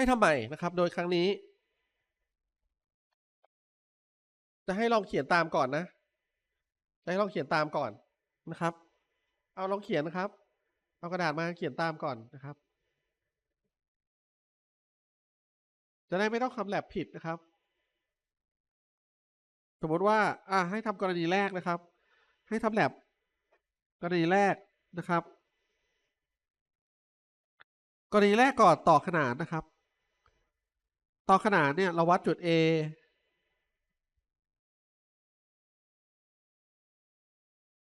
ให้ทำใหม่นะครับ โดยครั้งนี้ จะให้ลองเขียนตามก่อนนะจะให้ลองเขียนตามก่อนนะครับ เอาลองเขียนนะครับ เอากระดาษมาเขียนตามก่อนนะครับ จะได้ไม่ต้องคำแลบผิดนะครับ สมมติว่า อ่าให้ทำกรณีแรกนะครับ ให้ทำแลบกรณีแรกนะครับ กรณีแรกก่อนต่อขนานนะครับ ต่อขนานเนี่ยเราวัดจุด A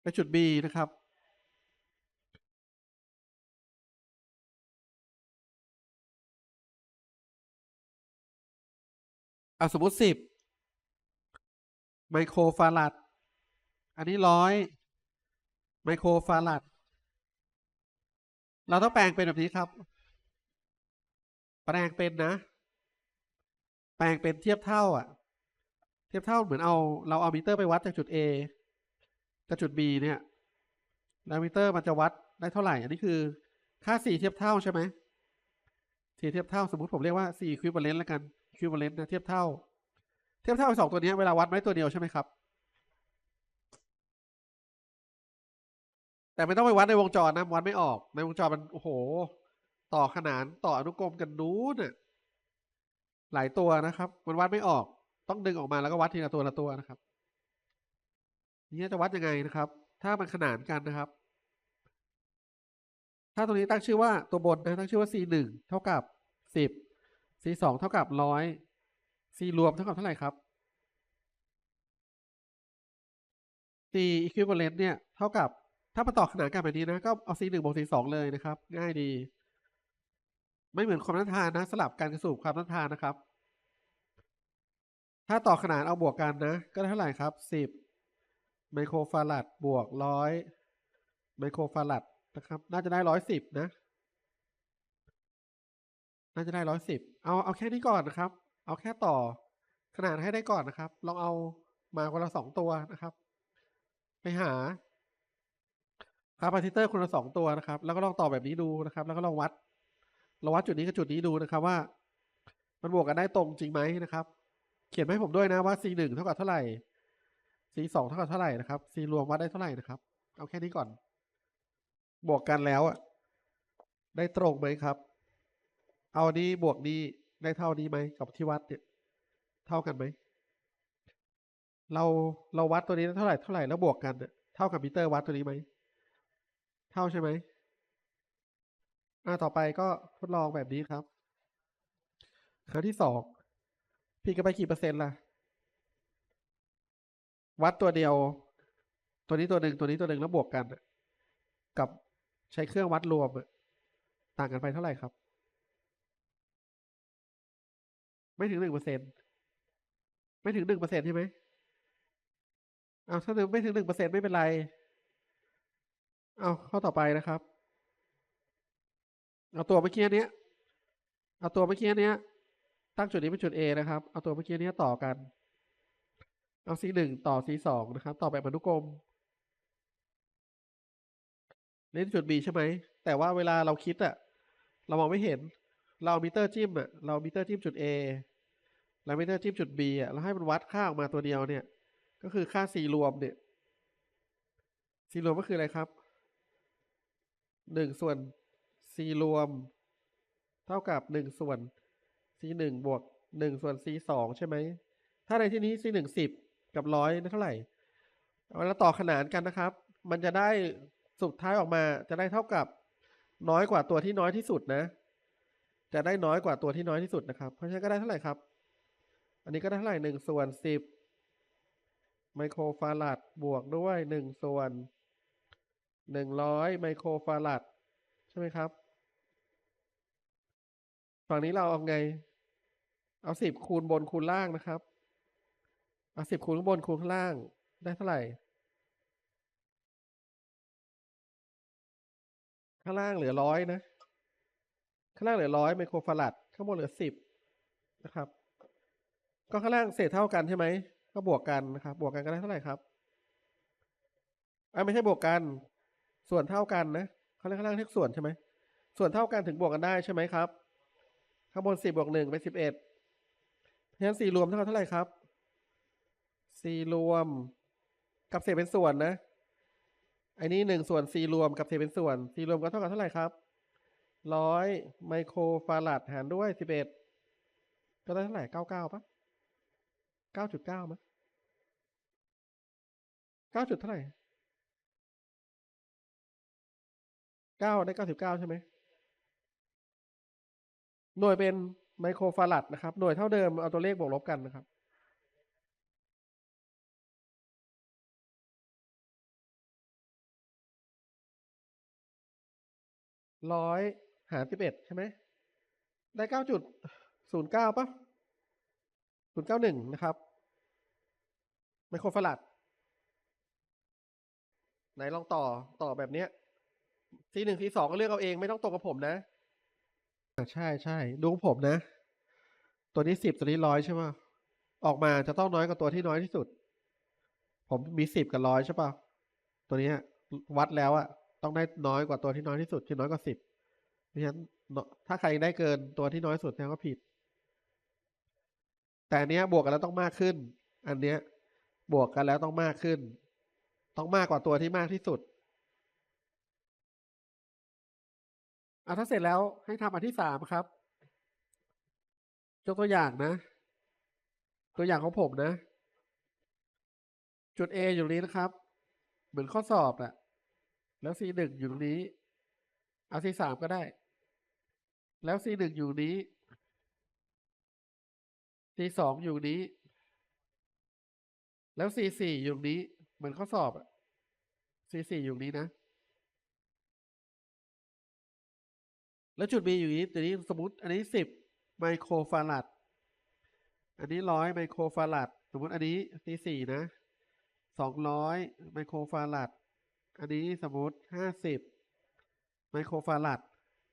ไปจุด B นะครับ เอาสมมติสิบไมโครฟาราด อันนี้ร้อยไมโครฟาราด เราต้องแปลงเป็นแบบนี้ครับ แปลงเป็นนะ แปลงเป็นเทียบเท่าอะ เทียบเท่าเหมือนเอาเราเอามิเตอร์ไปวัดจากจุด A กับจุด B เนี่ยแล้วมิเตอร์มันจะวัดได้เท่าไหร่ อันนี้คือค่า4เทียบเท่าใช่ไหม4เทียบเท่าสมมุติผมเรียกว่า4 equivalent แล้วกัน equivalent นะเทียบเท่า เทียบเท่าสองตัวนี้เวลาวัดไม่ตัวเดียวใช่ไหมครับ แต่ไม่ต้องไปวัดในวงจรนะวัดไม่ออกในวงจรมันโอ้โห ต่อขนานต่ออนุกรมกันนู้นน่ะ หลายตัวนะครับ มันวัดไม่ออก ต้องดึงออกมาแล้วก็วัดทีละตัวละตัวนะครับนี่จะวัดยังไงนะครับ ถ้ามันขนานกันนะครับ ถ้าตรงนี้ตั้งชื่อว่าตัวบนนะตั้งชื่อว่า c หนึ่งเท่ากับสิบ c สองเท่ากับร้อย c รวมเท่ากับเท่าไหร่ครับ c equivalent เนี่ยเท่ากับถ้ามาต่อขนานกันแบบนี้นะ ก็เอา c หนึ่งบวก c สองเลยนะครับ ง่ายดี ไม่เหมือนความต้านทานนะ สลับการกระสูบความต้านทานนะครับ ถ้าต่อขนานเอาบวกกันนะ ก็ได้เท่าไหร่ครับสิบไมโครฟาราดบวกร้อยไมโครฟาราดนะครับ น่าจะได้ร้อยสิบนะ น่าจะได้ร้อยสิบเอาเอาแค่นี้ก่อนนะครับ เอาแค่ต่อขนาดให้ได้ก่อนนะครับ ลองเอามาคนละสองตัวนะครับ ไปหาคาปาซิเตอร์คนละสองตัวนะครับ แล้วก็ลองต่อแบบนี้ดูนะครับ แล้วก็ลองวัด ลองวัดจุดนี้กับจุดนี้ดูนะครับว่า มันบวกกันได้ตรงจริงไหมนะครับ เขียนให้ผมด้วยนะว่า c หนึ่งเท่ากับเท่าไหร่ c สองเท่ากับเท่าไหร่นะครับ c รวมวัดได้เท่าไหร่นะครับ เอาแค่นี้ก่อน บวกกันแล้วอะได้ตรงไหมครับ เอานี้บวกนี้ได้เท่านี้ไหมกับที่วัดเนี่ย เท่ากันไหม เราเราวัดตัวนี้เท่าไหร่เท่าไหร่แล้วบวกกันเท่ากับมิเตอร์วัดตัวนี้ไหม เท่าใช่ไหม อ่าต่อไปก็ทดลองแบบนี้ครับ ครั้งที่สองผิดกันไปกี่เปอร์เซ็นต์ล่ะ วัดตัวเดียว ตัวนี้ตัวหนึ่งตัวนี้ตัวหนึ่งแล้วบวกกัน กับใช้เครื่องวัดรวม ต่างกันไปเท่าไหร่ครับ ไม่ถึงหนึ่งเปอร์เซ็นไม่ถึงหนึ่งเปอร์เซ็นใช่ไหมเอาถ้าไม่ถึงหนึ่งเปอร์เซ็นไม่เป็นไร เอาข้อต่อไปนะครับ เอาตัวเมื่อกี้เนี้ยเอาตัวเมื่อกี้เนี้ยตั้งจุดนี้เป็นจุด A นะครับ เอาตัวเมื่อกี้เนี้ยต่อกัน เอา C หนึ่งต่อ C สองนะครับ ต่อแบบอนุกรมเล่นจุด B ใช่ไหม แต่ว่าเวลาเราคิดอะเรามองไม่เห็น เรามิเตอร์จิ้มอะเราเอามิเตอร์จิ้มจุด A แล้วมิเตอร์จิ้มจุด B อะแล้วให้มันวัดค่าออกมาตัวเดียวเนี่ย ก็คือค่า C รวมเนี่ย C รวมก็คืออะไรครับหนึ่งส่วน C รวม เท่ากับหนึ่งส่วน C หนึ่งบวกหนึ่งส่วน C สองใช่ไหม ถ้าในที่นี้ C หนึ่งสิบกับร้อยนั่นเท่าไหร่เวลาต่อขนานกันนะครับ มันจะได้สุดท้ายออกมาจะได้เท่ากับน้อยกว่าตัวที่น้อยที่สุดนะ จะได้น้อยกว่าตัวที่น้อยที่สุดนะครับ เพราะฉะนั้นก็ได้เท่าไหร่ครับ อันนี้ก็ได้เท่าไหร่หนึ่งส่วนสิบไมโครฟาราดบวกด้วยหนึ่งส่วนหนึ่งร้อยไมโครฟาราดใช่ไหมครับ ฝั่งนี้เราเอาไง เอาสิบคูณบนคูณล่างนะครับ เอาสิบคูณข้างบนคูณข้างล่าง ได้เท่าไหร่ ข้างล่างเหลือร้อยนะ ข้างล่างเหลือร้อยไมโครฟาราดข้างบนเหลือสิบนะครับ ก็ข้างล่างเศษเท่ากันใช่ไหม ก็บวกกันนะครับ บวกกันก็ได้เท่าไหร่ครับอ่าไม่ใช่บวกกัน ส่วนเท่ากันนะเขาเรียกข้างล่างเรียกส่วนใช่ไหม ส่วนเท่ากันถึงบวกกันได้ใช่ไหมครับ ข้างบนสิบบวกหนึ่งเป็นสิบเอ็ดเพราะฉะนั้นสี่รวมเท่ากับเท่าไหร่ครับสี่รวมกับเศษเป็นส่วนนะอันนี้หนึ่งส่วนสี่รวมกับเศษเป็นส่วนสี่รวมก็เท่ากับเท่าไหร่ครับร้อยไมโครฟาราดหารด้วยสิบเอ็ดก็ได้เท่าไหร่เก้าเก้าปะเก้าจุดเก้ามั้ยเก้าจุดเท่าไหร่เก้าได้เก้าสิบเก้าใช่ไหม หน่วยเป็นไมโครฟาราดนะครับ หน่วยเท่าเดิมเอาตัวเลขบวกลบกันนะครับ ร้อยหารสิบเอ็ดใช่ไหม ได้เก้าจุดศูนย์เก้าปะศูนย์เก้าหนึ่งนะครับ ไมโครฟาราดไหนลองต่อต่อแบบเนี้ยทีหนึ่งทีสองก็เลือกเอาเองไม่ต้องตรงกับผมนะ ใช่ใช่ดูของผมนะ ตัวนี้สิบตัวนี้ร้อยใช่ป่ะออกมาจะต้องน้อยกว่าตัวที่น้อยที่สุด ผมมีสิบกับร้อยใช่ป่ะตัวนี้วัดแล้วอะต้องได้น้อยกว่าตัวที่น้อยที่สุดคือน้อยกว่าสิบเพราะฉะนั้นถ้าใครได้เกินตัวที่น้อยสุดแสดงว่าผิด แต่เนี้ยบวกกันแล้วต้องมากขึ้น อันเนี้ย บวกกันแล้วต้องมากขึ้น ต้องมากกว่าตัวที่มากที่สุด อะถ้าเสร็จแล้วให้ทำอันที่สามครับยกตัวอย่างนะ ตัวอย่างของผมนะ จุด A อยู่นี้นะครับ เหมือนข้อสอบแหละแล้ว C หนึ่งอยู่ตรงนี้ เอา C สามก็ได้ แล้ว C หนึ่งอยู่นี้ C สองอยู่นี้ แล้ว C สี่อยู่นี้ เหมือนข้อสอบอะ C สี่อยู่นี้นะ แล้วจุด B อยู่นี้ตัวนี้สมมติอันนี้สิบไมโครฟาราด อันนี้ร้อยไมโครฟาราด สมมติอันนี้ที่สี่นะสองร้อยไมโครฟาราด อันนี้สมมติห้าสิบไมโครฟาราด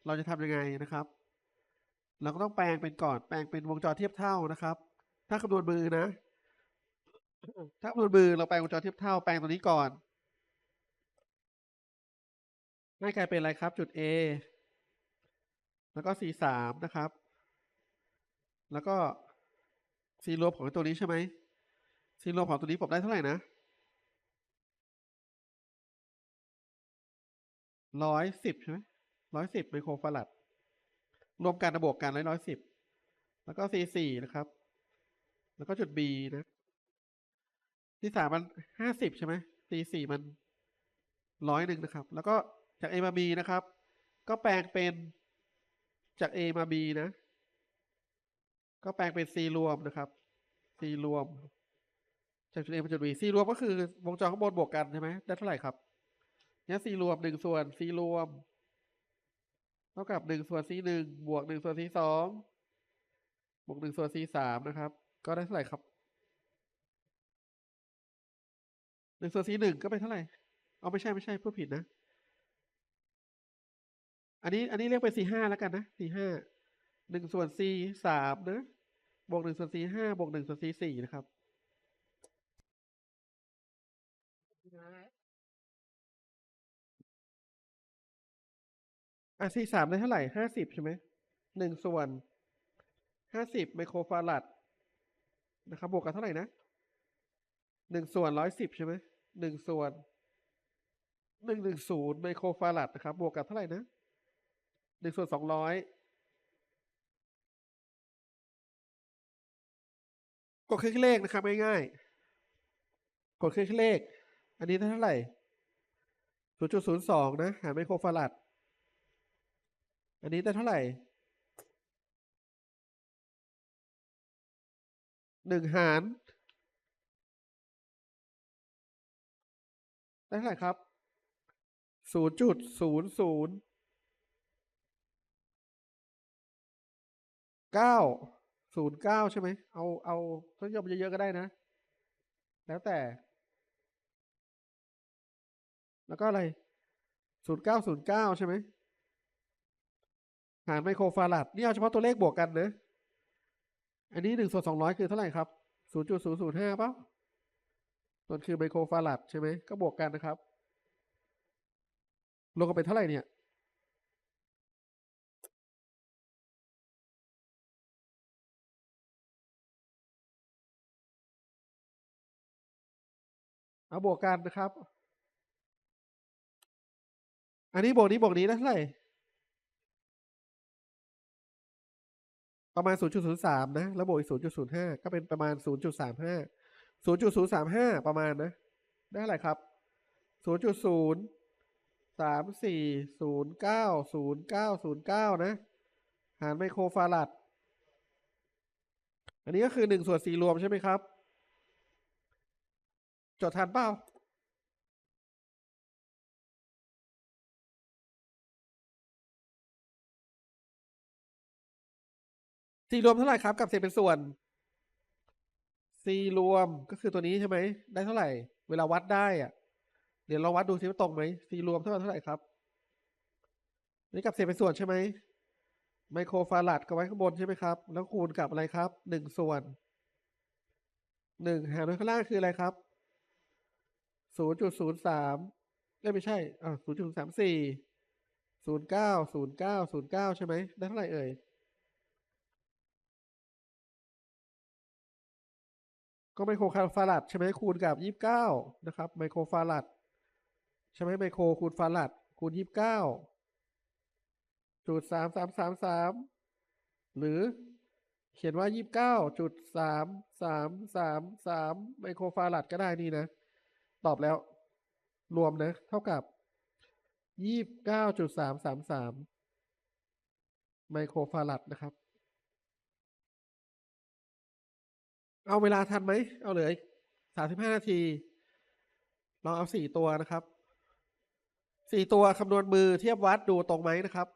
เราจะทำยังไงนะครับ เราก็ต้องแปลงเป็นก่อน แปลงเป็นวงจรเทียบเท่านะครับ ถ้าคำนวณมือนะ ถ้าคำนวณมือเราแปลงวงจรเทียบเท่า แปลงตัวนี้ก่อนให้กลายเป็นอะไรครับ จุด A แล้วก็ C สามนะครับ แล้วก็ C รวมของตัวนี้ใช่ไหม C รวมของตัวนี้ผมได้เท่าไหร่นะร้อยสิบใช่ไหมร้อยสิบไมโครฟาราดรวมกันนะบวกกันร้อยร้อยสิบ แล้วก็ C สี่นะครับ แล้วก็จุด B นะที่สามมันห้าสิบใช่ไหม C สี่มันร้อยหนึ่งนะครับ แล้วก็จาก A มา B นะครับ ก็แปลงเป็น จาก A มา B นะ ก็แปลงเป็น C รวมนะครับ C รวม จากจุด A มาจุด B C รวมก็คือวงจรข้างบนบวกกันใช่ไหมได้เท่าไหร่ครับเนี่ย C รวมหนึ่งส่วน C รวม เท่ากับหนึ่งส่วน C หนึ่งบวกหนึ่งส่วน C สองบวกหนึ่งส่วน C สามนะครับ ก็ได้เท่าไหร่ครับหนึ่งส่วน C หนึ่งก็เป็นเท่าไหร่เอาไม่ใช่ไม่ใช่พูดผิดนะ อันนี้อันนี้เรียกเป็น C ห้าแล้วกันนะ C ห้าหนึ่งส่วน C สามนะบวกหนึ่งส่วน C ห้าบวกหนึ่งส่วน C สี่นะครับอะ C สามได้เท่าไหร่ห้าสิบใช่ไหมหนึ่งส่วนห้าสิบไมโครฟาราดนะครับ บวกกันเท่าไหร่นะหนึ่งส่วนร้อยสิบใช่ไหมหนึ่งส่วนหนึ่งหนึ่งศูนย์ไมโครฟาราดนะครับ บวกกับเท่าไหร่นะ หนึ่งส่วนสองร้อยกดเครื่องเลขนะครับง่ายๆ กดเครื่องเลข อันนี้ได้เท่าไหร่ศูนย์จุดศูนย์สองนะหารไมโครฟาราดอันนี้ได้เท่าไหร่หนึ่งหารได้เท่าไหร่ครับศูนย์จุดศูนย์ศูนย์ เก้าศูนย์เก้าใช่ไหม เอาเอาทศนิยมเยอะๆก็ได้นะ แล้วแต่ แล้วก็อะไรศูนย์เก้าศูนย์เก้าใช่ไหมหารไมโครฟาราดนี่เอาเฉพาะตัวเลขบวกกันนะ อันนี้หนึ่งส่วนสองร้อยคือเท่าไหร่ครับศูนย์จุดศูนย์ศูนย์ห้าป่ะส่วนคือไมโครฟาราดใช่ไหมก็บวกกันนะครับรวมกันเป็นเท่าไหร่เนี่ย เอาบวกกันนะครับ อันนี้บวกนี้บวกนี้ได้เท่าไหร่ ประมาณ 0.03 นะ แล้วบวกอีก 0.05 ก็เป็นประมาณ 0.35 0.035 ประมาณนะ ได้เท่าไหร่ครับ 0.0 3 4 0 9 0 9 0 9 นะ หารไมโครฟาราด อันนี้ก็คือ 1 ส่วน 4 รวมใช่ไหมครับ จดทันเปล่าสี่รวมเท่าไหร่ครับกับเศษเป็นส่วนสี่รวมก็คือตัวนี้ใช่ไหม ได้เท่าไหร่ เวลาวัดได้อะเดี๋ยวเราวัดดูซิว่าตรงไหมสี่รวมเท่ากับเท่าไหร่ครับ นี่กับเศษเป็นส่วนใช่ไหมไมโครฟาราดก็ไว้ข้างบนใช่ไหมครับ แล้วคูณกับอะไรครับหนึ่งส่วนหนึ่งหารด้วยข้างล่างคืออะไรครับ ศูนย์จุดศูนย์สามไม่ใช่อ่าศูนย์จุดสามสี่ศูนย์เก้าศูนย์เก้าศูนย์เก้าใช่ไหมได้เท่าไหร่เอ่ย ก็ไมโครฟาราดใช่ไหมคูณกับยี่สิบเก้านะครับ ไมโครฟาราดใช่ไหมไมโครคูณฟาราดคูณยี่สิบเก้าจุดสามสามสามสามหรือเขียนว่ายี่สิบเก้าจุดสามสามสามสามไมโครฟาราดก็ได้นี่นะ ตอบแล้ว รวมนะ เท่ากับยี่สิบเก้าจุดสามสามสามไมโครฟาราดนะครับ เอาเวลาทันไหม เอาเลยสามสิบห้านาที ลองเอาสี่ตัวนะครับ สี่ตัวคำนวณมือเทียบวัดดูตรงไหมนะครับ